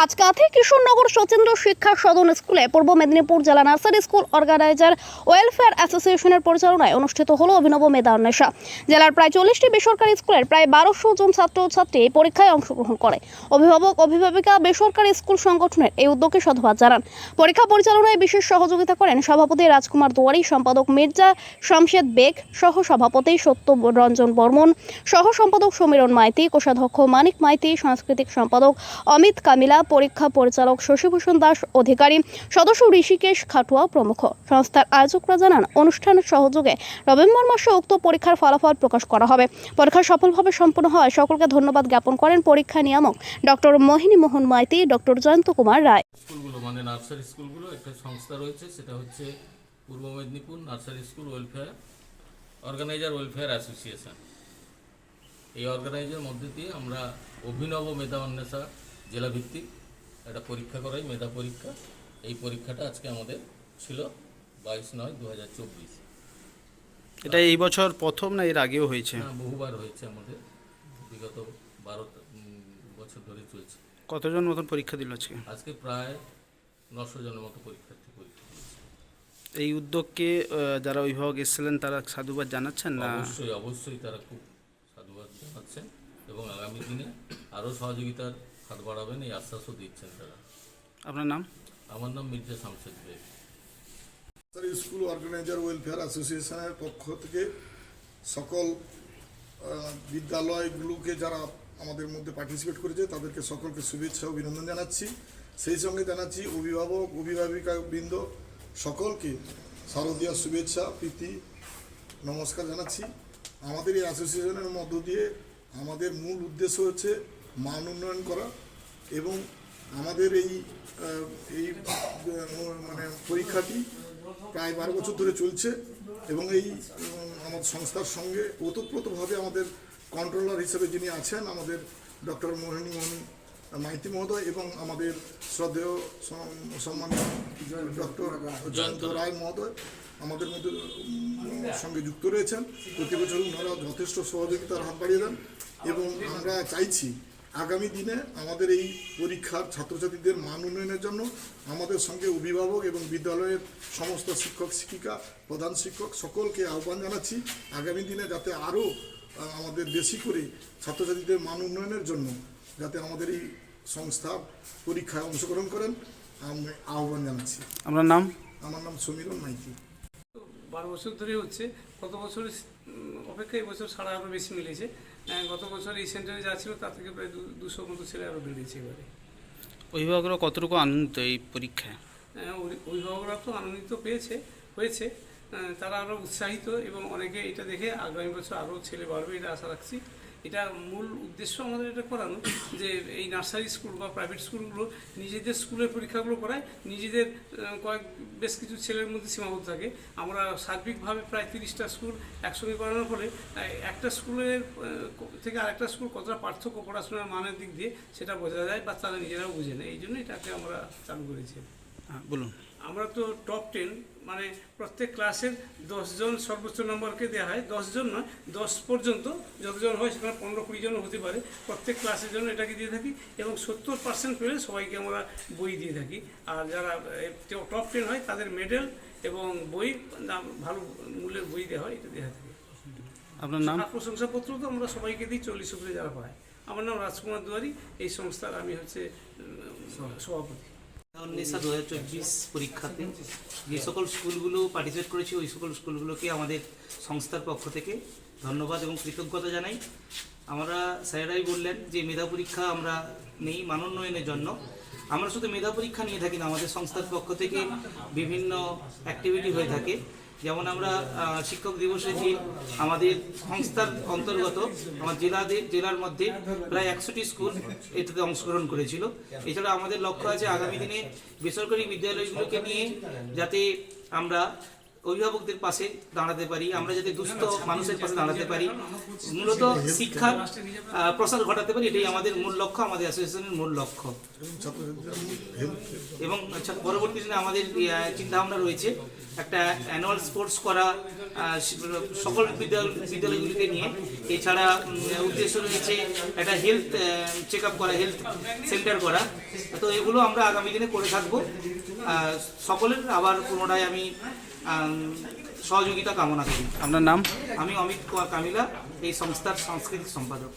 আজ কাঁথি কিশোরনগর সচেন্দ্র শিক্ষা সদন স্কুলে পূর্ব মেদিনীপুর জেলা নার্সারি স্কুল অর্গানাইজার ওয়েলফেয়ার অ্যাসোসিয়েশনের পরিচালনায় অনুষ্ঠিত হলো অভিনব মেধা অন্বেষা। জেলার প্রায় চল্লিশটি বেসরকারি স্কুলের প্রায় বারোশো জন ছাত্রছাত্রী এই পরীক্ষায় অংশগ্রহণ করে। অভিভাবক, অভিভাবিকা, বেসরকারি স্কুল সংগঠনের এই উদ্যোগকে সাধুবাদ জানান। পরীক্ষা পরিচালনায় বিশেষ সহযোগিতা করেন সভাপতি রাজকুমার দুয়ারি, সম্পাদক মির্জা শামশেদ বেগ সহ সভাপতি সত্য রঞ্জন বর্মন সহ সম্পাদক সমীরণ মাইতি, কোষাধ্যক্ষ মানিক মাইতি, সাংস্কৃতিক সম্পাদক অমিত কামিলা পরীক্ষা পরিচালক শশীভূষণ দাস, অধিকারী সদস্য ঋষিকেশ খাটুয়া প্রমুখ। সংস্থার আয়োজকরা জানান অনুষ্ঠানের সহযোগে নভেম্বর মাসে উক্ত পরীক্ষার ফলাফল প্রকাশ করা হবে। পরীক্ষা সফলভাবে সম্পন্ন হওয়ায় সকলকে ধন্যবাদ জ্ঞাপন করেন পরীক্ষা নিয়ামক ডক্টর মোহিনী মোহন মাইতি, ডক্টর জয়ন্ত কুমার রায়। স্কুলগুলো মানে নার্সারি স্কুলগুলো, একটা সংস্থা রয়েছে, সেটা হচ্ছে Purba Medinipur nursery school welfare organiser welfare association. এই অর্গানাইজার মধ্যে দিয়ে আমরা অভিনব মেধা অন্বেষা জেলাভিত্তিক একটা পরীক্ষা করাই মেধা পরীক্ষা। এই পরীক্ষাটা আজকে আমাদের ছিল বাইশ নয় দু হাজার চব্বিশ। এটা এই বছর প্রথম না এর আগেও হয়েছে? বহুবার হয়েছে আমাদের। বিগত বারো বছর ধরে চলছে। কতজন মতন পরীক্ষা দিল আজকে? আজকে প্রায় নশো জনের মতো পরীক্ষার্থী পরীক্ষা দিয়েছে। এই উদ্যোগকে যারা অভিভাবক এসেছিলেন তারা সাধুবাদ জানাচ্ছেন না? অবশ্যই অবশ্যই তারা খুব সাধুবাদ জানাচ্ছেন। এবং আগামী দিনে আরও সহযোগিতার হাত বাড়াবেন এই আশ্বাসও দিচ্ছেন তারা। আপনার নাম? আমার নাম Mirza Shamshed Beg. Sir school organiser welfare অ্যাসোসিয়েশনের পক্ষ থেকে সকল বিদ্যালয়গুলোকে যারা আমাদের মধ্যে পার্টিসিপেট করেছে তাদেরকে সকলকে শুভেচ্ছা অভিনন্দন জানাচ্ছি। সেই সঙ্গে জানাচ্ছি অভিভাবক অভিভাবিকা বৃন্দ সকলকে শারদীয় শুভেচ্ছা প্রীতি নমস্কার জানাচ্ছি। আমাদের এই অ্যাসোসিয়েশনের মধ্য দিয়ে আমাদের মূল উদ্দেশ্য হচ্ছে মান উন্নয়ন করা এবং আমাদের এই এই মানে পরীক্ষাটি প্রায় বারো বছর ধরে চলছে এবং এই আমাদের সংস্থার সঙ্গে ওতপ্রোতভাবে আমাদের কন্ট্রোলার হিসেবে যিনি আছেন, আমাদের ডক্টর মোহিনী মোহন মাইতি মহোদয় এবং আমাদের শ্রদ্ধেয় সম- সম্মানীয় ডক্টর জয়ন্ত রায় মহোদয় আমাদের মধ্যে সঙ্গে যুক্ত রয়েছেন। প্রতি বছর ওনারা যথেষ্ট সহযোগিতার হাত বাড়িয়ে দেন এবং আমরা চাইছি আগামী দিনে আমাদের এই পরীক্ষার ছাত্রছাত্রীদের মান উন্নয়নের জন্য আমাদের সঙ্গে অভিভাবক এবং বিদ্যালয়ের সমস্ত শিক্ষক শিক্ষিকা প্রধান শিক্ষক সকলকে আহ্বান জানাচ্ছি আগামী দিনে যাতে আরও আমাদের বেশি করে ছাত্রছাত্রীদের মান উন্নয়নের জন্য যাতে আমাদের এই সংস্থা পরীক্ষায় অংশগ্রহণ করেন আমি আহ্বান জানাচ্ছি। আপনার নাম? আমার নাম সমীরণ মাইতি। বারো বছর ধরে হচ্ছে গত বছর অপেক্ষা এই বছর সাড়ে আরও বেশি মিলেছে। গত বছর এই সেন্টারে যা ছিল তার থেকে প্রায় দুশো মতো ছেলে আরও বেড়েছে এবারে। অভিভাবকরা কতটুকু আনন্দিত এই পরীক্ষায়? আহ, অভিভাবকরা তো আনন্দিত পেয়েছে হয়েছে। তারা আরও উৎসাহিত এবং অনেকে এটা দেখে আগামী বছর আরও ছেলে বাড়বে এটা আশা রাখছি। এটা মূল উদ্দেশ্য আমাদের এটা করানো যে এই নার্সারি স্কুল বা প্রাইভেট স্কুলগুলো নিজেদের স্কুলের পরীক্ষাগুলো করায় নিজেদের কয়েক বেশ কিছু ছেলের মধ্যে সীমাবদ্ধ থাকে। আমরা সার্বিকভাবে প্রায় তিরিশটা স্কুল একসঙ্গে করানোর ফলে একটা স্কুলের থেকে আরেকটা স্কুল কতটা পার্থক্য পড়াশোনার মানের দিক দিয়ে সেটা বোঝা যায় বা তারা নিজেরাও বুঝে নেয়। এই জন্য এটাকে আমরা চালু করেছি। হ্যাঁ, বলুন। আমরা তো টপ টেন মানে প্রত্যেক ক্লাসের দশজন সর্বোচ্চ নম্বরকে দেওয়া হয় দশজন নয় দশ পর্যন্ত যতজন হয় সেখানে পনেরো কুড়ি জন হতে পারে। প্রত্যেক ক্লাসের জন্য এটাকে দিয়ে থাকি এবং সত্তর পার্সেন্ট পেলে সবাইকে আমরা বই দিয়ে থাকি। আর যারা টপ টেন হয় তাদের মেডেল এবং বই ভালো মূল্যের বই দেওয়া হয় এটা দেওয়া থাকে। আপনার নাম? প্রশংসাপত্র তো আমরা সবাইকে দিই চল্লিশ উপরে যারা পায়। আমার নাম রাজকুমার দুয়ারি এই সংস্থার আমি হচ্ছে সভাপতি। উনিশশো দু হাজার চব্বিশ পরীক্ষাতে যে সকল স্কুলগুলো পার্টিসিপেট করেছে, ওই সকল স্কুলগুলোকে আমাদের সংস্থার পক্ষ থেকে ধন্যবাদ এবং কৃতজ্ঞতা জানাই। আমরা স্যারেরাই বললেন যে মেধা পরীক্ষা আমরা নেই, মানোন্নয়নের জন্য। আমরা শুধু মেধা পরীক্ষা নিয়ে থাকি না, আমাদের সংস্থার পক্ষ থেকে বিভিন্ন অ্যাক্টিভিটি হয়ে থাকে। যেমন আমরা শিক্ষক দিবসে যে আমাদের সংস্থার অন্তর্গত, আমার জেলাদের, জেলার মধ্যে প্রায় একশোটি স্কুল এটাতে অংশগ্রহণ করেছিল। এছাড়া আমাদের লক্ষ্য আছে আগামী দিনে বেসরকারি বিদ্যালয়গুলোকে নিয়ে যাতে আমরা অভিভাবকদের পাশে দাঁড়াতে পারি আমরা যাতে দুস্থ মানুষের পাশে দাঁড়াতে পারি। মূলত শিক্ষার প্রসার ঘটাতে পারি এটাই আমাদের মূল লক্ষ্য আমাদের অ্যাসোসিয়েশনের মূল লক্ষ্য। এবং আচ্ছা, পরবর্তী দিনে আমাদের চিন্তা ভাবনা রয়েছে একটা অ্যানুয়াল স্পোর্টস করা সকল বিদ্যালয় বিদ্যালয়গুলিকে নিয়ে। এছাড়া উদ্দেশ্য রয়েছে একটা হেলথ চেক আপ করা হেলথ সেন্টার করা। তো এগুলো আমরা আগামী দিনে করে থাকব। সকলের আবার পুনরায় আম, সহযোগিতা কামনা করি। আপনার নাম? আমি অমিত কুমার কামিলা এই সংস্থার সাংস্কৃতিক সম্পাদক।